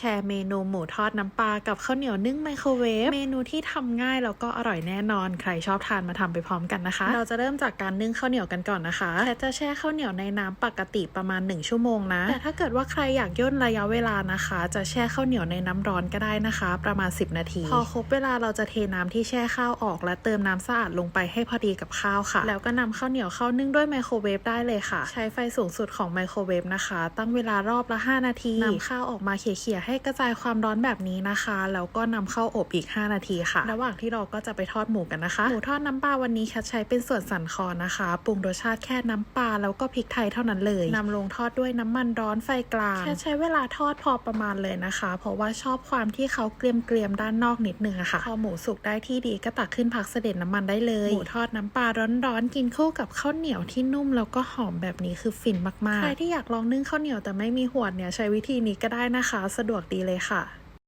ชร์เมนูหมูทอดน้ำปลากับข้าวเหนียวนึ่งไมโครเวฟเมนูที่ทำง่ายแล้วก็อร่อยแน่นอน ใครชอบทานมาทำไปพร้อมกันนะคะ เราจะเริ่มจากการนึ่งข้าวเหนียวกันก่อนนะคะแพทจะแช่ข้าวเหนียวในน้ำปกติประมาณ 1 ชั่วโมงนะ แต่ถ้าเกิดว่าใครอยากย่นระยะเวลานะคะ จะแช่ข้าวเหนียวในน้ำร้อนก็ได้นะคะ ประมาณ 10 นาที พอครบเวลาเราจะเทน้ำที่แช่ข้าวออก และเติมน้ำสะอาดลงไปให้พอดีกับข้าวค่ะ แล้วก็นำข้าวเหนียวเข้านึ่งด้วยไมโครเวฟได้เลยค่ะ ใช้ไฟสูงสุดของไมโครเวฟนะคะ ตั้งเวลารอบละ 5 นาทีนำข้าวออกมาเขี่ยๆให้กระจายความร้อนแบบนี้นะคะ แล้วก็นำเข้าอบอีก 5 นาทีค่ะ ระหว่างที่เราก็จะไปทอดหมูกันนะคะ หมูทอดน้ำปลาวันนี้แคทใช้เป็นส่วนสันคอนะคะ ปรุงรสชาติแค่น้ำปลาแล้วก็พริกไทยเท่านั้นเลยนำลงทอดด้วยน้ำมันร้อนไฟกลาง แค่ใช้เวลาทอดพอประมาณเลยนะคะ เพราะว่าชอบความที่เขาเกรียมๆด้านนอกนิดนึงอะค่ะ พอหมูสุกได้ที่ดีก็ตักขึ้นพักเสด็จน้ำมันได้เลย หมูทอดน้ำปลาร้อนๆกินคู่กับข้าวเหนียวที่นุ่มแล้วก็หอมแบบนี้คือฟินมากๆ ใครที่อยากลองนึ่งข้าวเหนียวแต่ไม่มีหวดเนี่ยใช้วิธีนี้ก็ได้นะคะ สะดวกวกดีเลยค่ะ